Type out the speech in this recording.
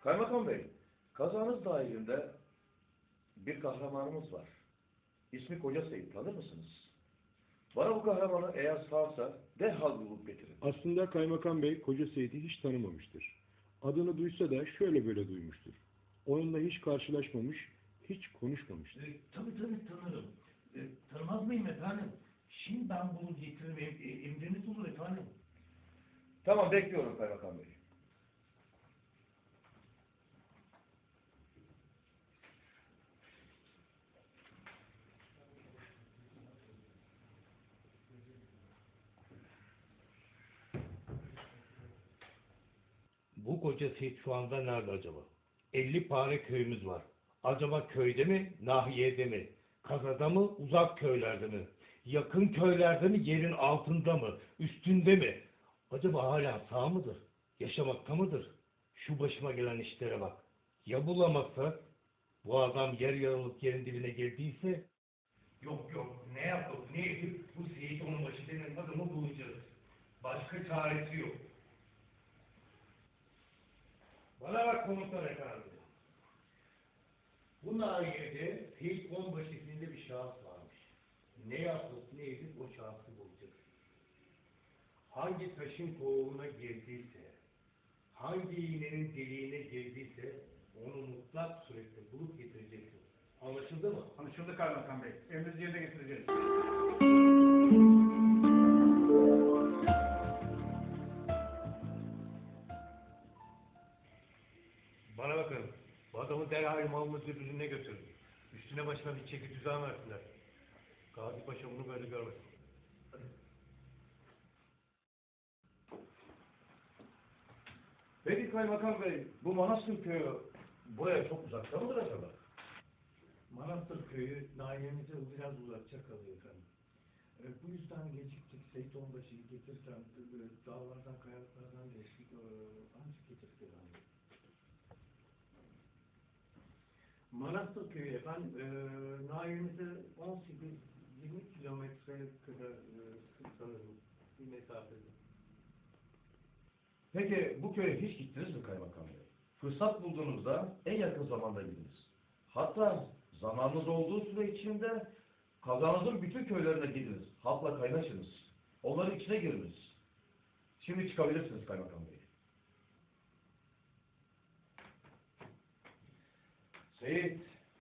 Kaymakam Bey, kazanız dahilinde bir kahramanımız var. İsmi Koca Seyit, tanır mısınız? Bana bu kahramanı eğer sağsa derhal bulup getirin. Aslında Kaymakam Bey Koca Seyit'i hiç tanımamıştır. Adını duysa da şöyle böyle duymuştur. Onunla hiç karşılaşmamış, hiç konuşmamıştır. E, tabii tabii tanırım. E, tanımaz mıyım efendim? Şimdi ben bunu getiririm. E, emriniz olur efendim. Tamam, bekliyorum Kaymakam Bey. Bu koca Seyit şu anda nerede acaba? 50 pare köyümüz var. Acaba köyde mi, nahiyede mi? Kazada mı, uzak köylerde mi? Yakın köylerde mi, yerin altında mı, üstünde mi? Acaba hala sağ mıdır? Yaşamakta mıdır? Şu başıma gelen işlere bak. Ya bulamazsa? Bu adam yer yarılıp yerin dibine girdiyse? Yok yok, ne yapıp ne edip bu Seyit Onbaşı denen adamı bulacağız. Başka çaresi yok. Bana bak komutan efendi. Bu nahiyede Seyit Onbaşı isminde bir şahıs varmış. Ne yapıp ne edip o şahsı bulacağız. Hangi taşın kovuğuna girdiyse, hangi iğnenin deliğine girdiyse onu mutlak surette bulup getireceksin. Anlaşıldı mı? Anlaşıldı Kaymakam Bey. Emrinizi yerine getireceğiz. Bana bakın. Bu adamı derhal Mahmut Zübürü'ne götürün. Üstüne başına bir çeki tuzağın versinler. Gazi Paşa bunu böyle görmesin. Peki Kaymakam Bey, bu Manastır köyü buraya çok uzakta mıdır acaba? Manastır köyü nahiyemize biraz uzakça kalıyor efendim. E, bu yüzden geciktik. Seyit Onbaşı'yı getirsem e, dağlardan, kayalıklardan geçtik. E, Manastır köyü efendim, e, nahiyemize 18-20 kilometre kadar e, sanırım bir mesafede. Peki bu köye hiç gittiniz mi Kaymakam Bey? Fırsat bulduğunuzda en yakın zamanda gidiniz. Hatta zamanınız olduğu süre içinde kazanızın bütün köylerine gidiniz. Halkla kaynaşınız. Onların içine giriniz. Şimdi çıkabilirsiniz Kaymakam Bey. Seyit,